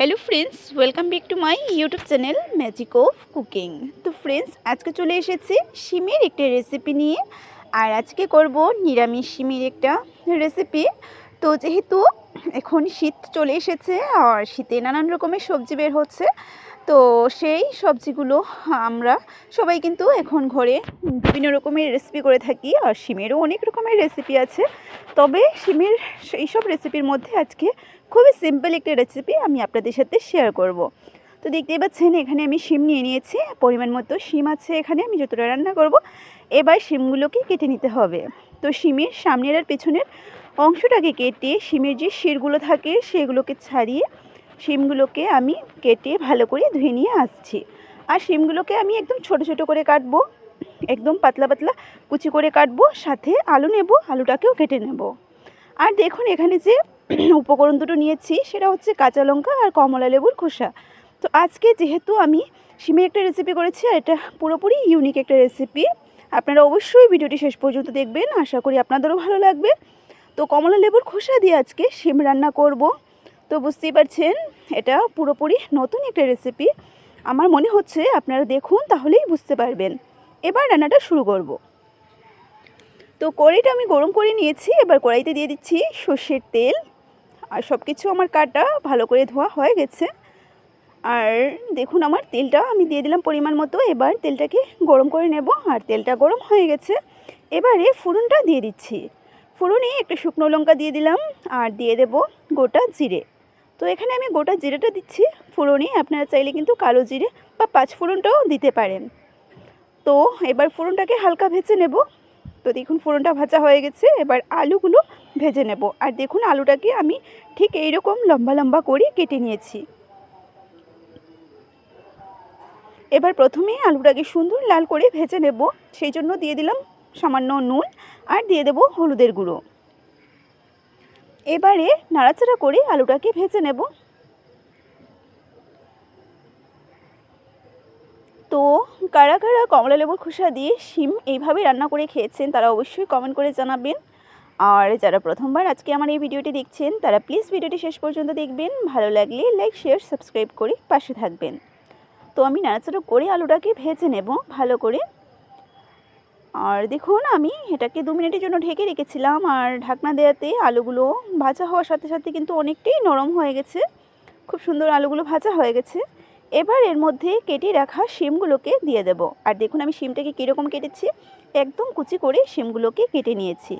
Hello friends welcome back to my YouTube channel magic of cooking তো friends আজকে চলে এসেছি সিমের একটা রেসিপি নিয়ে। আর আজকে করব নিরামিষ সিমের একটা রেসিপি তো যেহেতু এখন শীত চলে এসেছে আর শীতে নানান রকমের সবজি বের হচ্ছে, তো সেই সবজিগুলো আমরা সবাই কিন্তু এখন ঘরে বিভিন্ন রকমের রেসিপি করে থাকি আর শিমেরও অনেক রকমের রেসিপি আছে। তবে শিমের এই সব রেসিপির মধ্যে আজকে খুবই সিম্পল একটা রেসিপি আমি আপনাদের সাথে শেয়ার করব। তো দেখতেই পাচ্ছেন, এখানে আমি শিম নিয়ে নিয়েছি, পরিমাণ মতো শিম আছে এখানে, আমি যতটা রান্না করব, এবার শিমগুলোকে কেটে নিতে হবে। তো শিমের সামনের আর পেছনের অংশটাকে কেটে শিমের যে শিরগুলো থাকে সেগুলোকে ছাড়িয়ে শিমগুলোকে আমি কেটে ভালো করে ধুয়ে নিয়ে আসছি। আর শিমগুলোকে আমি একদম ছোট ছোট করে কাটবো, একদম পাতলা পাতলা কুচি করে কাটবো, সাথে আলু নেব, আলুটাকেও কেটে নেব। আর দেখুন এখানে যে উপকরণ দুটো নিয়েছি, সেটা হচ্ছে কাঁচা লঙ্কা আর কমলা লেবুর খোসা। তো আজকে যেহেতু আমি সিমের একটা রেসিপি করেছি আর এটা পুরোপুরি ইউনিক একটা রেসিপি আপনারা অবশ্যই ভিডিওটি শেষ পর্যন্ত দেখবেন। আশা করি আপনাদেরও ভালো লাগবে। তো কমলা লেবুর খোসা দিয়ে আজকে শিম রান্না করব। তো বুঝতেই পারছেন, এটা পুরোপুরি নতুন একটা রেসিপি আমার মনে হচ্ছে আপনারা দেখুন তাহলেই বুঝতে পারবেন। এবার রান্নাটা শুরু করব। তো কড়াইটা আমি গরম করে নিয়েছি, এবার কড়াইতে দিয়ে দিচ্ছি সর্ষের তেল। আর সব কিছু আমার কাটা, ভালো করে ধোয়া হয়ে গেছে। আর দেখুন আমার তেলটা, আমি দিয়ে দিলাম পরিমাণ মতো, এবার তেলটাকে গরম করে নেব। আর তেলটা গরম হয়ে গেছে। এবারে ফোড়নটা দিয়ে দিচ্ছি। ফোড়নে একটু শুকনো লঙ্কা দিয়ে দিলাম আর দিয়ে দেব গোটা জিরে। তো এখানে আমি গোটা জিরেটা দিচ্ছি ফোড়নে, আপনারা চাইলে কিন্তু কালো জিরে বা পাঁচ ফোড়নটাও দিতে পারেন। তো এবার ফোড়নটাকে হালকা ভেজে নেব। তো দেখুন ফোড়নটা ভাজা হয়ে গেছে, এবার আলুগুলো ভেজে নেব। আর দেখুন আলুটাকে আমি ঠিক এইরকম লম্বা লম্বা করে কেটে নিয়েছি। এবার প্রথমে আলুটাকে সুন্দর লাল করে ভেজে নেব, সেই জন্য দিয়ে দিলাম সামান্য নুন আর দিয়ে দেব হলুদের গুঁড়ো। এবারে নাড়াচাড়া করে আলুটাকে ভেজে নেব। তো কারা কারা কমলা লেবুর খোসা দিয়ে শিম এইভাবে রান্না করে খেয়েছেন তারা অবশ্যই কমেন্ট করে জানাবেন। আর যারা প্রথমবার আজকে আমার এই ভিডিওটি দেখছেন, তারা প্লিজ ভিডিওটি শেষ পর্যন্ত দেখবেন। ভালো লাগলে লাইক শেয়ার সাবস্ক্রাইব করে পাশে থাকবেন। তো আমি নাড়াচাড়া করে আলুটাকে ভেজে নেব ভালো করে। আর দেখুন, আমি এটাকে দু মিনিটের জন্য ঢেকে রেখেছিলাম। আর ঢাকনা দেওয়াতে আলুগুলো ভাজা হওয়ার সাথে সাথে কিন্তু অনেকটাই নরম হয়ে গেছে। খুব সুন্দর আলুগুলো ভাজা হয়ে গেছে। এবার এর মধ্যে কেটে রাখা শিমগুলোকে দিয়ে দেব। আর দেখুন, আমি শিমটাকে কীরকম কেটেছি? একদম কুচি করে শিমগুলোকে কেটে নিয়েছি।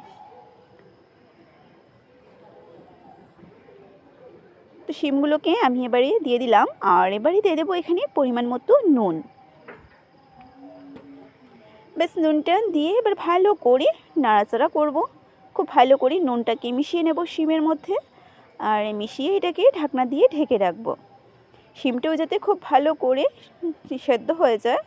তো শিমগুলোকে আমি এবারে দিয়ে দিলাম। আর এবারে দিয়ে দেবো এখানে পরিমাণ মতো নুন। বেশ নুনটা দিয়ে এবার ভালো করে নাড়াচাড়া করব। খুব ভালো করে নুনটাকে মিশিয়ে নেব শিমের মধ্যে। আর মিশিয়ে এটাকে ঢাকনা দিয়ে ঢেকে রাখব। শিমটাও যাতে খুব ভালো করে সেদ্ধ হয়ে যায়।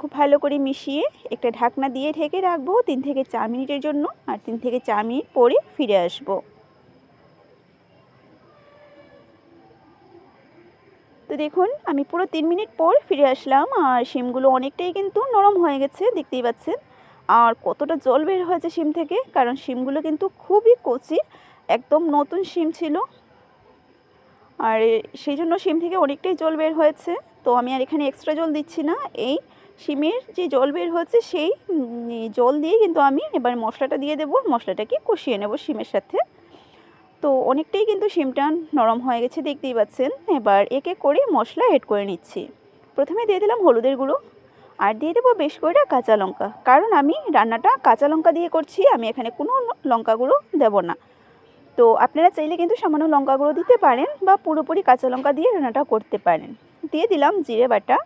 খুব ভালো করে মিশিয়ে একটা ঢাকনা দিয়ে ঢেকে রাখব তিন থেকে চার মিনিটের জন্য। আর তিন থেকে চার মিনিট পরে ফিরে আসব। তো দেখুন, আমি পুরো তিন মিনিট পর ফিরে আসলাম আর শিমগুলো অনেকটাই কিন্তু নরম হয়ে গেছে, দেখতেই পাচ্ছেন। আর কতটা জল বের হয়েছে শিম থেকে, কারণ শিমগুলো কিন্তু খুবই কচি, একদম নতুন শিম ছিল। আর সেই জন্য শিম থেকে অনেকটাই জল বের হয়েছে। তো আমি আর এখানে এক্সট্রা জল দিচ্ছি না। এই শিমের যে জল বের হয়েছে, সেই জল দিয়ে কিন্তু আমি এবার মশলাটা দিয়ে দেবো। মশলাটাকে কষিয়ে নেব শিমের সাথে। তো অনেকটাই কিন্তু শিমটা নরম হয়ে গেছে, দেখতেই পাচ্ছেন। এবার একে করে মশলা এড করে নিচ্ছি। প্রথমে দিয়ে দিলাম হলুদের গুঁড়ো, আর দিয়ে দেবো বেশ করে কাঁচা লঙ্কা। কারণ আমি রান্নাটা কাঁচা লঙ্কা দিয়ে করছি, আমি এখানে কোনো লঙ্কা গুঁড়ো দেবো না। তো আপনারা চাইলে কিন্তু সামান্য লঙ্কা গুঁড়ো দিতে পারেন, বা পুরোপুরি কাঁচা লঙ্কা দিয়ে রান্নাটা করতে পারেন। দিয়ে দিলাম জিরে বাটা।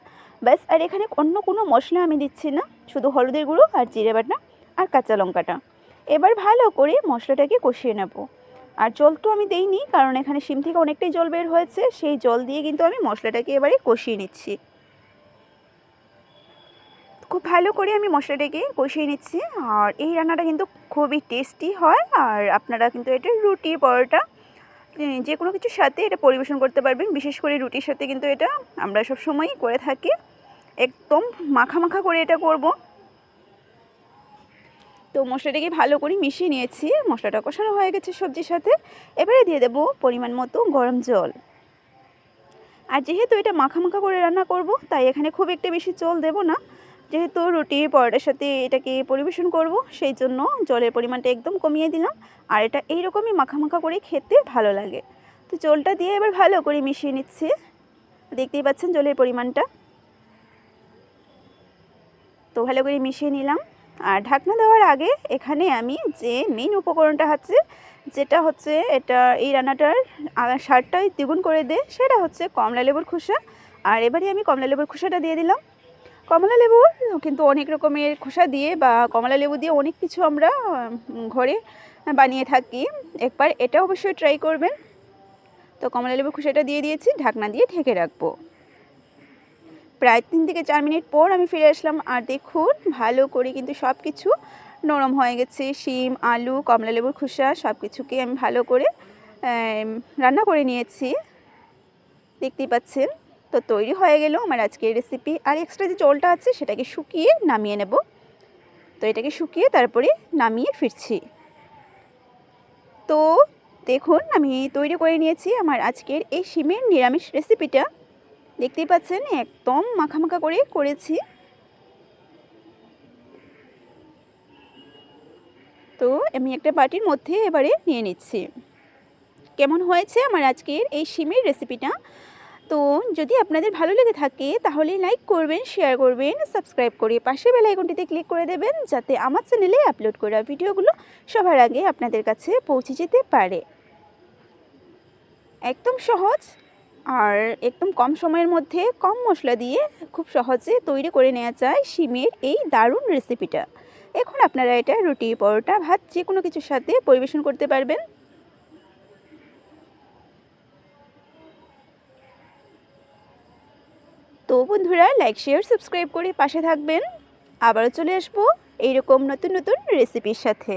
ব্যাস, আর এখানে অন্য কোনো মশলা আমি দিচ্ছি না, শুধু হলুদের গুঁড়ো আর জিরে বাটা আর কাঁচা লঙ্কাটা। এবার ভালো করে মশলাটাকে কষিয়ে নেব। আর জল তো আমি দেইনি, কারণ এখানে শিম থেকে অনেকটাই জল বের হয়েছে, সেই জল দিয়ে কিন্তু আমি মশলাটাকে এবারে কষিয়ে নিচ্ছি। খুব ভালো করে আমি মশলাটাকে কষিয়ে নিচ্ছি, আর এই রান্নাটা কিন্তু খুবই টেস্টি হয়, আর আপনারা কিন্তু এটা রুটি পরোটা যে কোনো কিছুর সাথে এটা পরিবেশন করতে পারবেন, বিশেষ করে রুটির সাথে কিন্তু এটা আমরা সব সময়ই করে থাকি, একদম মাখা মাখা করে এটা করব। তো মশলাটাকে ভালো করে মিশিয়ে নিয়েছি। মশলাটা কষানো হয়ে গেছে সবজির সাথে। এবারে দিয়ে দেবো পরিমাণ মতো গরম জল। আর যেহেতু এটা মাখা মাখা করে রান্না করব, তাই এখানে খুব একটা বেশি জল দেব না। যেহেতু রুটি পরোটার সাথে এটাকে পরিবেশন করব, সেই জন্য জলের পরিমাণটা একদম কমিয়ে দিলাম। আর এটা এইরকমই মাখা মাখা করে খেতে ভালো লাগে। তো জলটা দিয়ে এবার ভালো করে মিশিয়ে নিচ্ছি। দেখতেই পাচ্ছেন জলের পরিমাণটা। তো ভালো করে মিশিয়ে নিলাম। আর ঢাকনা দেওয়ার আগে এখানে আমি যে মেন উপকরণটা হচ্ছে যেটা হচ্ছে এটা এই রান্নাটার স্বাদটাই দ্বিগুণ করে দেয় সেটা হচ্ছে কমলা লেবুর খোসা। আর এবারে আমি কমলা লেবুর খোসাটা দিয়ে দিলাম। কমলা লেবুর কিন্তু অনেক রকমের খোসা দিয়ে বা কমলা লেবু দিয়ে অনেক কিছু আমরা ঘরে বানিয়ে থাকি। একবার এটা অবশ্যই ট্রাই করবেন। তো কমলা লেবুর খোসাটা দিয়ে দিয়েছি, ঢাকনা দিয়ে ঢেকে রাখব। প্রায় তিন থেকে চার মিনিট পর আমি ফিরে আসলাম। আর দেখুন, ভালো করে কিন্তু সব কিছু নরম হয়ে গেছে। শিম, আলু কমলা লেবুর খোসা সব কিছুকে আমি ভালো করে রান্না করে নিয়েছি। দেখতেই পাচ্ছেন, তো তৈরি হয়ে গেল আমার আজকের রেসিপি আর এক্সট্রা যে জলটা আছে, সেটাকে শুকিয়ে নামিয়ে নেব। তো এটাকে শুকিয়ে তারপরে নামিয়ে ফিরছি। তো দেখুন, আমি তৈরি করে নিয়েছি আমার আজকের এই শিমের নিরামিষ রেসিপিটা দেখতেই পাচ্ছেন, একদম মাখা মাখা করে করেছি। তো আমি একটা বাটির মধ্যে এবারে নিয়ে নিচ্ছি। কেমন হয়েছে আমার আজকের এই সিমের রেসিপিটা? তো যদি আপনাদের ভালো লেগে থাকে, তাহলে লাইক করবেন, শেয়ার করবেন, সাবস্ক্রাইব করে পাশে বেল আইকনটিতে ক্লিক করে দেবেন, যাতে আমার চ্যানেলে আপলোড করা ভিডিওগুলো সবার আগে আপনাদের কাছে পৌঁছে যেতে পারে। একদম সহজ আর একদম কম সময়ের মধ্যে কম মশলা দিয়ে খুব সহজে তৈরি করে নেওয়া যায় শিমের এই দারুণ রেসিপিটা এখন আপনারা এটা রুটি, পরোটা, ভাত যে কোনো কিছুর সাথে পরিবেশন করতে পারবেন। তো বন্ধুরা লাইক শেয়ার সাবস্ক্রাইব করে পাশে থাকবেন। আবারও চলে আসব এইরকম নতুন নতুন রেসিপির সাথে।